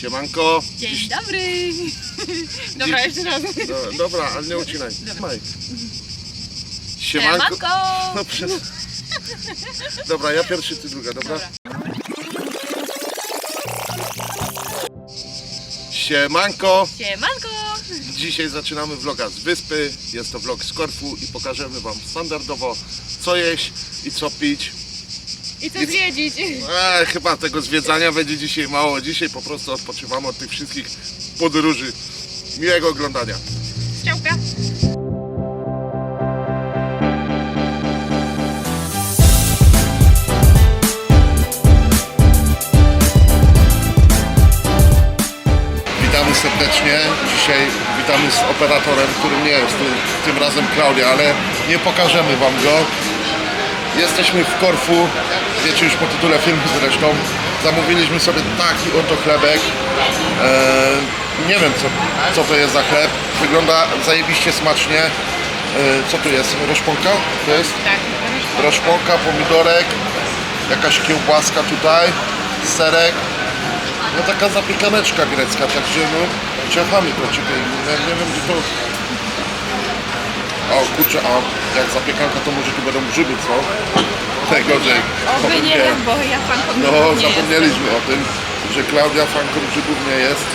Siemanko. Dzień dobry. Dobra, jeszcze raz. Do, dobra, ale nie ucinaj. Trzymaj. Siemanko. Siemanko. No, przez... Dobra, ja pierwszy, ty druga, dobra? Dobra. Siemanko. Siemanko. Dzisiaj zaczynamy vloga z wyspy. Jest to vlog z Korfu i pokażemy Wam standardowo co jeść i co pić. I co zwiedzić? Eee, chyba tego zwiedzania będzie dzisiaj mało. Dzisiaj po prostu odpoczywamy od tych wszystkich podróży. Miłego oglądania. Strzałka. Witamy serdecznie. Dzisiaj witamy z operatorem, którym nie jest tym, tym razem Klaudia, ale nie pokażemy Wam go. Jesteśmy w Korfu, wiecie już po tytule filmu zresztą. Zamówiliśmy sobie taki oto chlebek. Eee, nie wiem co, co to jest za chleb. Wygląda zajebiście smacznie. Eee, co tu jest? Roszponka? To jest? Tak. Roszponka, pomidorek, jakaś kiełbaska tutaj, serek. No taka zapiekaneczka grecka, także no ciachamy to czekaj, ja nie wiem gdzie to... O kurczę, jak zapiekanka to może tu będą grzyby, co? Najgorzej. Oby nie Nie. bo ja fanką No nie zapomnieliśmy o tym, że Klaudia fanką grzybów nie jest.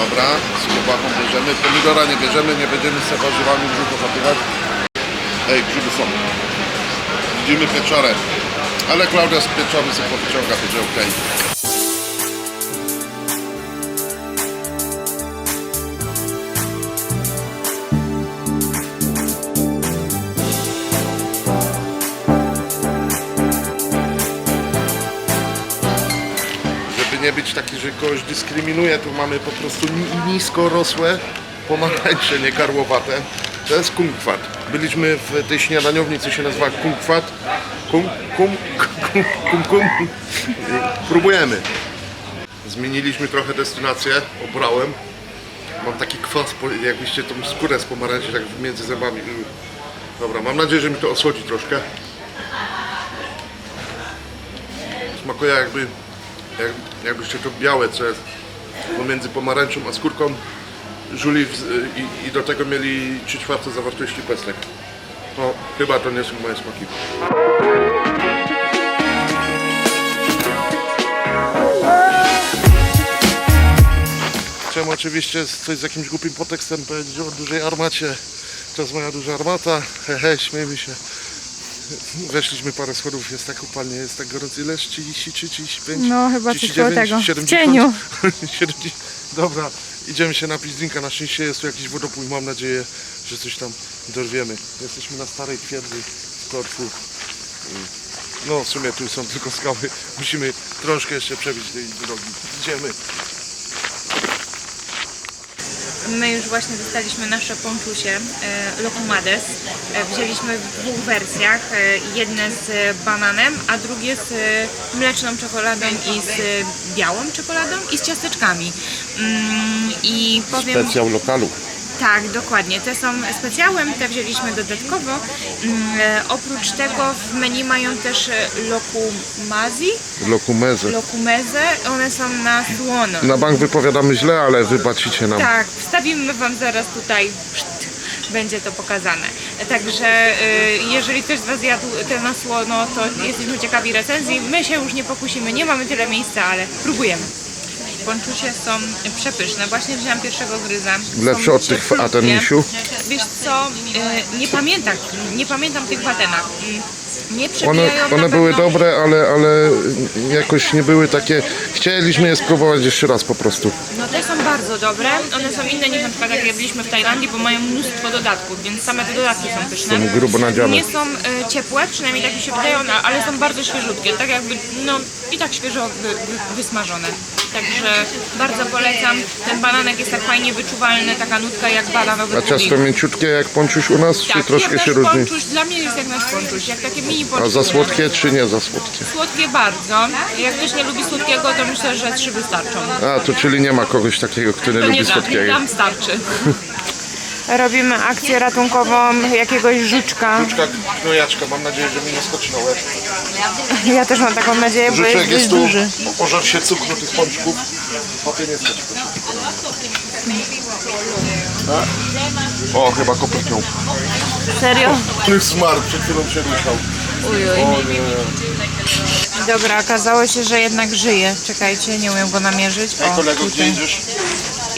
Dobra, z kiełbachą bierzemy, pomidora nie bierzemy, nie będziemy sobie warzywami zapychać. Ej, grzyby są. Widzimy pieczarę. Ale Klaudia z pieczory sobie powyciąga, będzie być taki, że kogoś dyskryminuje, tu mamy po prostu ni- nisko rosłe pomarańcze, nie karłowate. To jest kumkwat. Byliśmy w tej śniadaniowni, co się nazywa kumkwat. Kum, kum, kum, kum, kum. Próbujemy. Zmieniliśmy trochę destynację, obrałem. Mam taki kwas, jakbyście tą skórę z pomarańczy tak między zębami. Dobra, mam nadzieję, że mi to osłodzi troszkę. Smakuje jakby, jak, jakbyście to białe, co jest pomiędzy pomarańczą a skórką, żuli w, i, i do tego mieli 3 czwarte zawartości pestek. No, chyba to nie są moje smaki. Chciałem oczywiście coś z jakimś głupim podtekstem powiedzieć o dużej armacie. To jest moja duża armata. Hehe, śmiejmy się. Weszliśmy parę schodów, jest tak upalnie, jest tak gorąco. Ile? 33, 35? No, chyba coś koło 39, tego. W 70? cieniu. 70. Dobra, idziemy się napić drinka. Na szczęście jest tu jakiś wodopój. Mam nadzieję, że coś tam dorwiemy. Jesteśmy na starej twierdzy w Korfu. I- No, w sumie tu są tylko skały. Musimy troszkę jeszcze przebić tej drogi. Idziemy. My już właśnie dostaliśmy nasze ponczusie e, Locumades. E, wzięliśmy w dwóch wersjach. E, jedne z bananem, a drugie z mleczną czekoladą i z białą czekoladą i z ciasteczkami. Mm, I powiem... Specjał lokalu. Tak, dokładnie. Te są specjałem, te wzięliśmy dodatkowo. Mm, e, oprócz tego w menu mają też e, lokumazi, Lokumezę. lokumeze. One są na słono. Na bank wypowiadamy źle, ale wybaczycie nam. Tak, wstawimy Wam zaraz tutaj. Będzie to pokazane. Także y, jeżeli ktoś z Was jadł te na słono, to jesteśmy ciekawi recenzji. My się już nie pokusimy, nie mamy tyle miejsca, ale próbujemy. Ponczusie są przepyszne. Właśnie wziąłem pierwszego gryza. Lepsze od tych w. Atenisiu? Wiesz co, y, nie pamiętam, nie pamiętam tych w Atenach. Mm, Nie One, one były dobre, ale, ale jakoś nie były takie. Chcieliśmy je spróbować jeszcze raz po prostu. No bardzo dobre. One są inne niż na przykład jak jedliśmy w Tajlandii, bo mają mnóstwo dodatków, więc same te dodatki są pyszne. Są grubo nadziane. Nie są e, ciepłe, przynajmniej tak mi się wydają, a- ale są bardzo świeżutkie, tak jakby, no i tak świeżo wy, wy, wysmażone. Także bardzo polecam. Ten bananek jest tak fajnie wyczuwalny, taka nutka jak bananowy A ciasto mięciutkie jak ponczuś u nas, czy Tak, troszkę jak się nasz różni? ponczuś, dla mnie jest jak nasz ponczuś, jak takie mini ponczuś. A za słodkie czy nie za słodkie? Słodkie bardzo. Jak ktoś nie lubi słodkiego, to myślę, że trzy wystarczą. A, to czyli nie ma kogoś takiego, kto nie To lubi słodkiego. tam starczy. Robimy akcję ratunkową jakiegoś żuczka. Żuczka gnojaczka, mam nadzieję, że mi nie skoczy na łeb. Ja też mam taką nadzieję, bo jest Żuczek jest tu, duży. pożar się cukru tych pączków. Papie nie skoczy. O, chyba kopytnią. Serio? On zmarł, przed chwilą się ruszał. Ujuj. O nie. Dobra, okazało się, że jednak żyje. Czekajcie, nie umiem go namierzyć. Ej, O, kolego, gdzie tutaj. idziesz?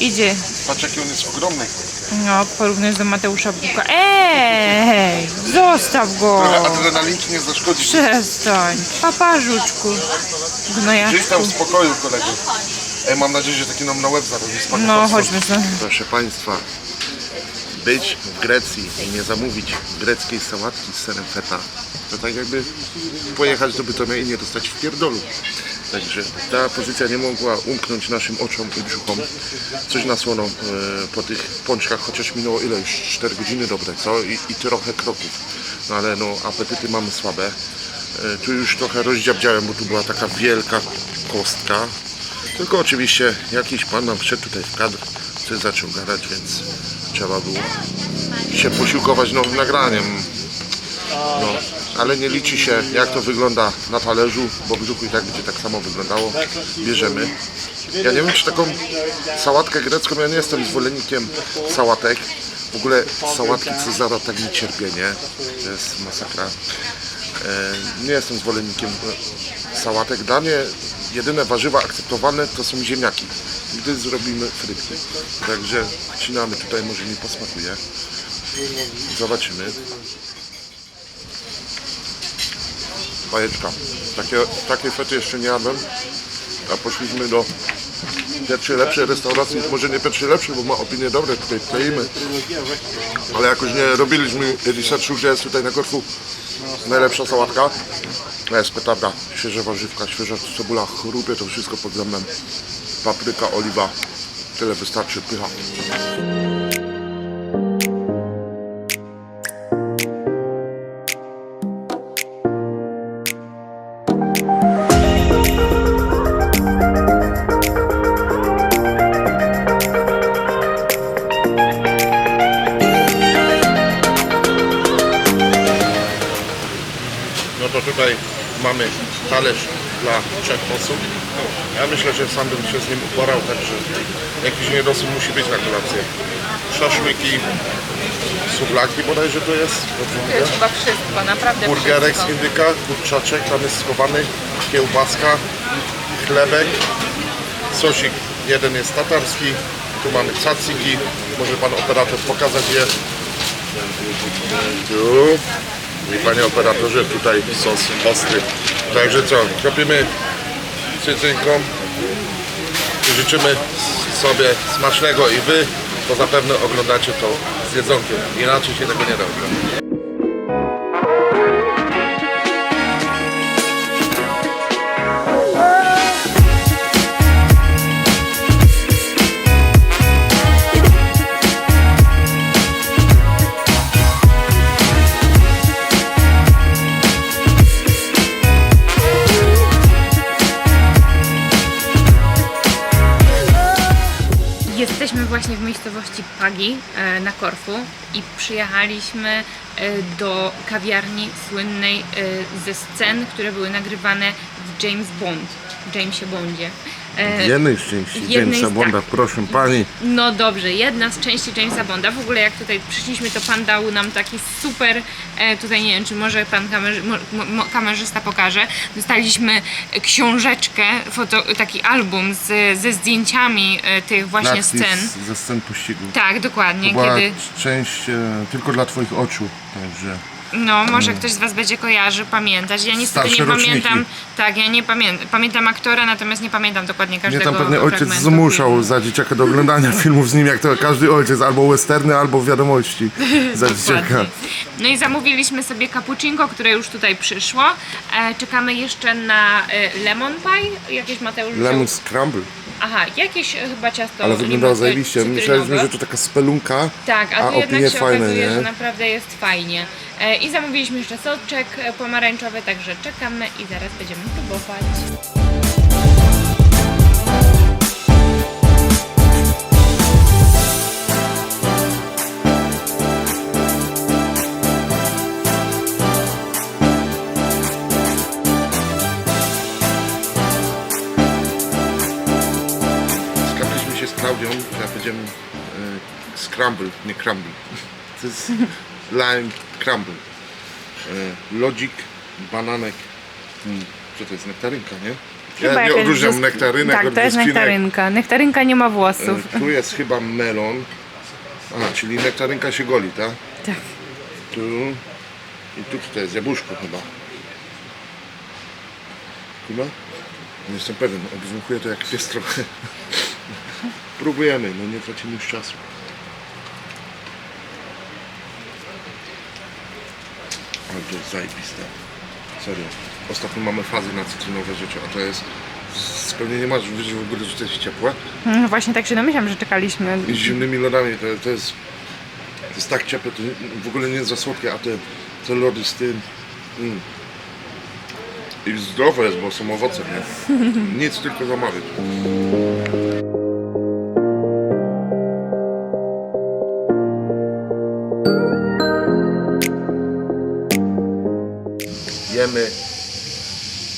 Idzie. Patrz jaki on jest ogromny. No, porównując do Mateusza Buka. Ej, zostaw go! Trochę adrenalinki nie zaszkodzi. Przestań. Papa, żuczku. Żyj Gnojaczku. tam w spokoju, kolego. Ej, mam nadzieję, że taki nam na łeb spadnie. No, chodźmy stąd. Proszę Państwa, być w Grecji i nie zamówić greckiej sałatki z serem feta, to tak jakby pojechać do Bytomia i nie dostać w pierdolu. Także ta pozycja nie mogła umknąć naszym oczom i brzuchom. Coś nasłoną e, po tych pączkach, chociaż minęło ile już? 4 godziny dobre, co? I, i trochę kroków. No ale no, apetyty mamy słabe. E, tu już trochę rozdziabdziałem, bo tu była taka wielka kostka. Tylko oczywiście jakiś pan nam wszedł tutaj w kadr, coś zaczął gadać, więc trzeba było się posiłkować nowym nagraniem. No, ale nie liczy się jak to wygląda na talerzu, bo w brzuchu i tak będzie tak samo wyglądało. Bierzemy. Ja nie wiem czy taką sałatkę grecką, ja nie jestem zwolennikiem sałatek. W ogóle sałatki Cezara tak mi cierpię, nie? To jest masakra. E, nie jestem zwolennikiem e, sałatek. Dla mnie jedyne warzywa akceptowalne to są ziemniaki, gdy zrobimy frytki. Także wcinamy tutaj, może mi posmakuje. Zobaczymy. Bajeczka. Takie, takie fety jeszcze nie jadłem. A poszliśmy do pierwszej lepszej restauracji. Może nie pierwszej lepszej, bo ma opinie dobre, tutaj kleimy. Ale jakoś nie robiliśmy researchu, gdzie jest tutaj na Korfu najlepsza sałatka. To jest petarda, świeże warzywka, świeża cebula, chrupie to wszystko pod zębem. Papryka, oliwa, tyle wystarczy, pycha. No to tutaj mamy talerz dla trzech osób. Ja myślę, że sam bym się z nim uporał, także jakiś niedosyt musi być na kolację. Szaszłyki, sublaki bodajże to jest. To jest chyba wszystko, naprawdę Burgerek z wszystko. indyka, kurczaczek, tam jest schowany, kiełbaska, chlebek, sosik jeden jest tatarski, tu mamy caciki, może pan operator pokazać je. Tu. I panie operatorze, tutaj sos ostry. Także co, kropimy i życzymy sobie smacznego i wy, bo zapewne oglądacie to z jedzonkiem. Inaczej się tego nie da e, na Korfu i przyjechaliśmy e, do kawiarni słynnej e, ze scen, które były nagrywane w James Bond, w Jamesie Bondzie. E, jednej z części jednej Jamesa z- Bonda, tak. proszę pani. No dobrze, jedna z części Jamesa Bonda. W ogóle jak tutaj przyszliśmy, to pan dał nam taki super, e, tutaj nie wiem, czy może pan mo, mo, kamerzysta pokaże. Dostaliśmy książeczkę, foto, taki album z, ze zdjęciami e, tych właśnie scen. ze scen pościgu. Tak, dokładnie, Była kiedy... część e, tylko dla twoich oczu, także No, może ktoś z Was będzie kojarzy, pamiętać. Ja niestety Starsze nie roczniki. pamiętam. Tak, ja nie pamiętam. Pamiętam aktora, natomiast nie pamiętam dokładnie mnie każdego tam pewnie ojciec fragmentu zmuszał za dzieciaka do oglądania filmów z nim, jak to każdy ojciec, albo westerny, albo wiadomości za dzieciaka. Dokładnie. No i zamówiliśmy sobie cappuccino, które już tutaj przyszło. E, czekamy jeszcze na e, lemon pie. Jakieś Mateusz Lemon scramble, Aha, jakieś e, chyba ciasto ale wyglądało zajebiście. Myśleliśmy, że to taka spelunka, Tak, a a tu jednak się fajne, okazuje, nie? że naprawdę jest fajnie. E, I zamówiliśmy jeszcze soczek e, pomarańczowy, także czekamy i zaraz będziemy próbować. Klaudią, ja powiedziałem e, scramble, nie crumble. To jest lime crumble. E, lodzik, bananek, mm, co to jest, nektarynka, nie? Ja nie jakaś odróżniam brzosk- nektarynek Tak, od to jest brzoskinek. nektarynka. Nektarynka nie ma włosów. E, Tu jest chyba melon. A, czyli nektarynka się goli, tak? Tak. Tu i tu to jest jabłuszko chyba. Chyba? Nie jestem pewien, obwąchuję to jak pies trochę. Próbujemy, no nie tracimy już czasu. Ale to jest zajebiste. Serio. Ostatnio mamy fazy na cytrynowe rzeczy, a to jest... Pewnie nie masz, wiesz w ogóle, że to jest ciepłe. No właśnie tak się domyślam, że czekaliśmy. I z zimnymi lodami, to, to jest to jest tak ciepłe, to w ogóle nie jest za słodkie, a te, te lody z tym mm. i zdrowe jest, bo są owoce, nie? Nic tylko zamawiać.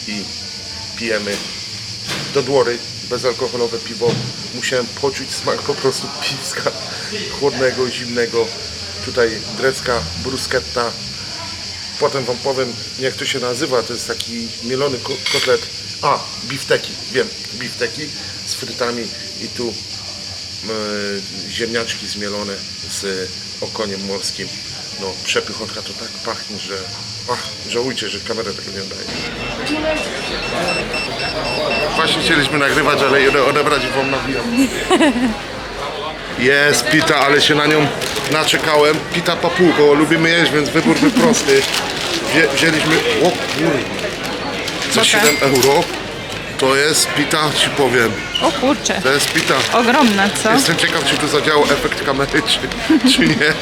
I pijemy do dłory, bezalkoholowe piwo. Musiałem poczuć smak po prostu piwska chłodnego, zimnego. Tutaj grecka bruschetta. Potem wam powiem jak to się nazywa. To jest taki mielony ko- kotlet. A, bifteki, wiem, bifteki z frytami i tu e, ziemniaczki zmielone z okoniem morskim. No, przepychotka to tak pachnie, że ach, żałujcie, że kamerę tego nie oddaje. Właśnie chcieliśmy nagrywać, ale odebrać wam nawijam. Jest pita, ale się na nią naczekałem. Pita papu, bo lubimy jeść, więc wybór był prosty. Wzię, wzięliśmy... O kurwa. Za Pokaż. 7 euro. To jest pita, ci powiem. O kurczę. To jest pita. Ogromna, co? Jestem ciekaw, czy tu zadziałał efekt kamery, czy, czy nie.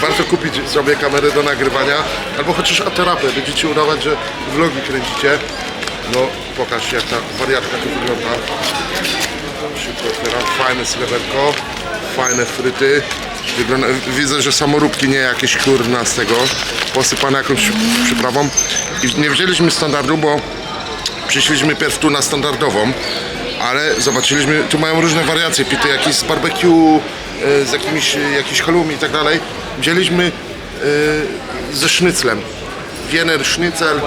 Warto kupić sobie kamerę do nagrywania, albo chociaż aterapię. Będziecie udawać, że vlogi kręcicie. No, pokaż jak ta wariatka tu wygląda. Szybko otwieram. Fajne sreberko, fajne fryty. Wygląda, widzę, że samoróbki nie jakieś kurna z tego, posypane jakąś przyprawą. I nie wzięliśmy standardu, bo przyszliśmy pierw tu na standardową, ale zobaczyliśmy, tu mają różne wariacje, pity jakieś z barbecue, e, z jakimiś, e, jakiś halloumi i tak dalej. Wzięliśmy e, ze sznyclem. Wiener, sznycel,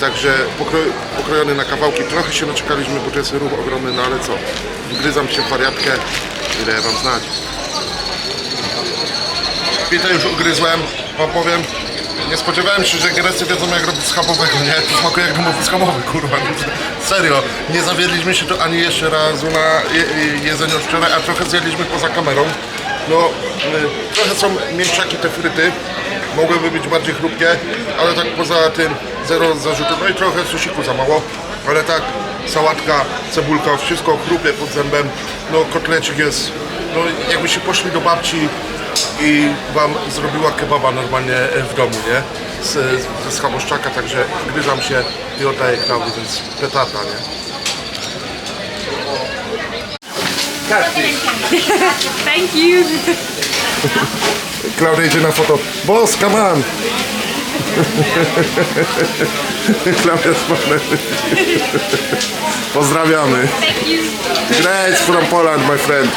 także pokroj, pokrojony na kawałki. Trochę się naczekaliśmy, bo to jest ruch ogromny, no ale co, wgryzam się w wariatkę, ile wam znać. Pitę już ugryzłem, wam powiem. Nie spodziewałem się, że Grecy wiedzą jak robić schabowego, nie? To smakuje jak domowy schabowy, kurwa. Serio, nie zawiedliśmy się tu ani jeszcze razu na je, jedzeniu wczoraj, a trochę zjedliśmy poza kamerą. No, y, trochę są mięczaki te fryty, mogłyby być bardziej chrupkie, ale tak poza tym zero zarzutów. No i trochę susiku za mało, ale tak, sałatka, cebulka, wszystko chrupie pod zębem. No, kotlecik jest, no jakbyście poszli do babci i wam zrobiła kebaba normalnie w domu, nie? Z, ze schaboszczaka, także wgryzam się i oddaję Klaudii, więc petata, nie? Thank you. Klaudia idzie na foto. Boss, come on! Klaudia z panem. Pozdrawiamy. Thank you. Grace from Poland, my friend.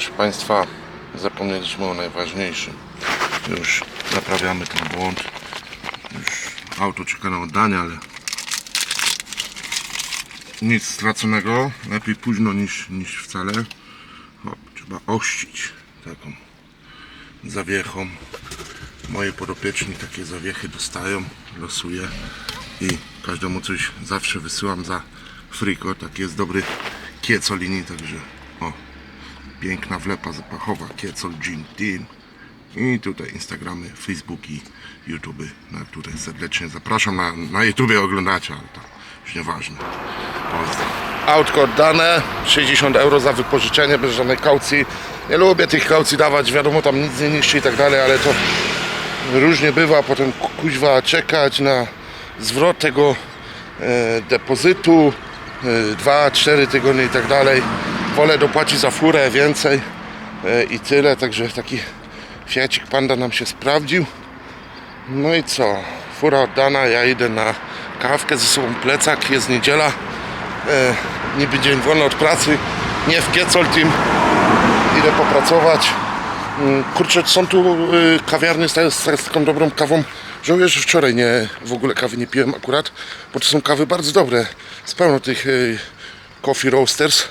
Proszę Państwa, zapomnieliśmy o najważniejszym. Już naprawiamy ten błąd. Już auto czeka na oddanie, ale nic straconego. Lepiej późno niż, niż wcale. Hop, trzeba ościć taką zawiechą. Moje podopieczni takie zawiechy dostają, losuję i każdemu coś zawsze wysyłam za friko. Taki jest dobry kiecolini, także o, piękna wlepa zapachowa, Kiecol Gin Team. I tutaj Instagramy, Facebooki, YouTube, na które serdecznie zapraszam. Na, na YouTube oglądacie, ale to Już nieważne. Pozdro. Autko oddane, 60 euro za wypożyczenie, bez żadnej kaucji. Nie lubię tych kaucji dawać, wiadomo tam nic nie niszczy i tak dalej, ale to różnie bywa. Potem ku- kuźwa czekać na zwrot tego e, depozytu, 2-4 tygodnie i tak dalej. Wolę dopłacić za furę więcej e, i tyle, także taki Fiacik Panda nam się sprawdził. No i co? Fura oddana, ja idę na kawkę ze sobą plecak, jest niedziela. E, niby dzień wolny od pracy, nie w Kiecol Team. Idę popracować. Mm, Kurczę, są tu y, kawiarnie z, z, taką dobrą kawą. Żałuję, że wczoraj nie, w ogóle kawy nie piłem akurat, bo to są kawy bardzo dobre. Z pełno tych y, coffee roasters.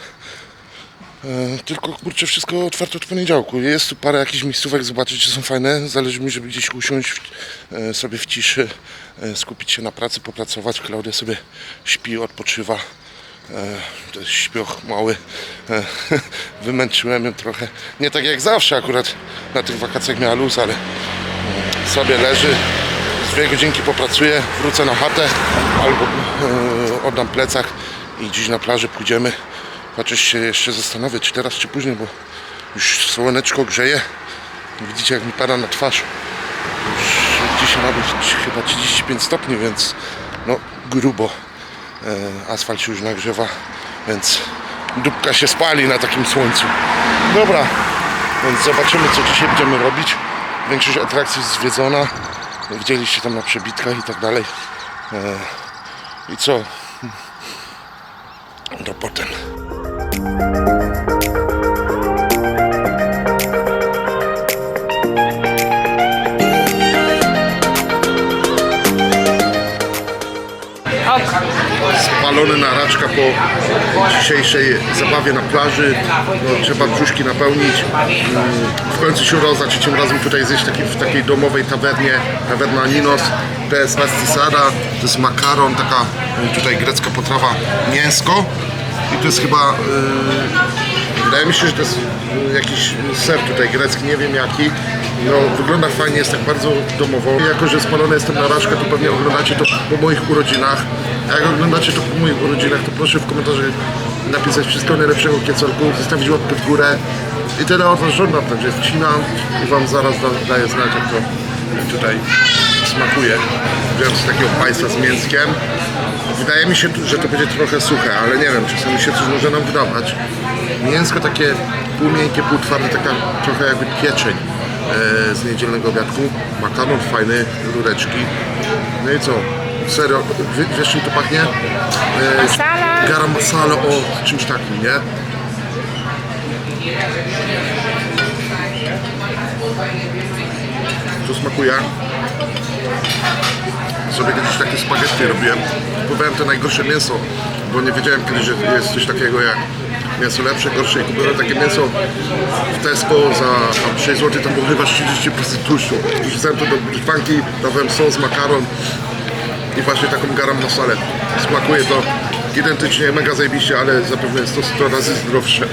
E, Tylko kurczę, wszystko otwarte od poniedziałku. Jest tu parę jakichś miejscówek, zobaczyć, czy są fajne. Zależy mi, żeby gdzieś usiąść e, sobie w ciszy, e, skupić się na pracy, popracować. Klaudia sobie śpi, odpoczywa. To jest śpioch mały. Wymęczyłem ją trochę. Nie tak jak zawsze akurat na tych wakacjach miała luz, ale sobie leży. Z dwie godzinki popracuję, wrócę na chatę albo oddam plecak i dziś na plaży pójdziemy. Chociaż się jeszcze zastanowię, czy teraz, czy później, bo już słoneczko grzeje. Widzicie, jak mi pada na twarz. Już dzisiaj ma być chyba 35 stopni, więc no grubo. E, asfalt się już nagrzewa, więc dupka się spali na takim słońcu. Dobra, więc zobaczymy, co dzisiaj będziemy robić. Większość atrakcji jest zwiedzona. Widzieliście tam na przebitkach i tak dalej. E, I co? To potem. Spalony na raczka po dzisiejszej zabawie na plaży. No, trzeba brzuszki napełnić. Mm, W końcu się udało za trzecim razem tutaj zjeść taki, w takiej domowej tawernie, tawerna Ninos. To jest pastisada, to jest makaron, taka tutaj grecka potrawa, mięsko. I to jest chyba, y, wydaje mi się, że to jest y, jakiś ser tutaj grecki, nie wiem jaki. No, wygląda fajnie, jest tak bardzo domowo. Jako, że spalony jestem na raczkę, to pewnie oglądacie to po moich urodzinach. A jak oglądacie to po moich urodzinach, to proszę w komentarzu napisać wszystkiego najlepszego kiecolku, zostawić łapkę w górę. I tyle od Was żądam, także wcinam i Wam zaraz da, daję znać, jak to tutaj smakuje. Wziąłem sobie takiego pajsa z mięskiem. Wydaje mi się, że to będzie trochę suche, ale nie wiem, czasami się coś może nam wydawać. Mięsko takie pół miękkie, pół twarde, taka trochę jakby pieczeń e, z niedzielnego obiadku. Makaron fajny, rureczki. No i co? Serio, wie- wiesz czym to pachnie? E, Masala. Garam masala o czymś takim, nie? To smakuje. Sobie kiedyś takie spaghetti robiłem. Kupowałem to najgorsze mięso, bo nie wiedziałem kiedyś, że jest coś takiego jak mięso lepsze, gorsze i kupiłem takie mięso w Tesco za tam 6 zł, tam było chyba 30% tłuszczu. Wrzucałem to do brytwanki, dawałem sos, makaron i właśnie taką garam masalę. Smakuje to identycznie, mega zajebiście, ale zapewne jest to 100 razy zdrowsze.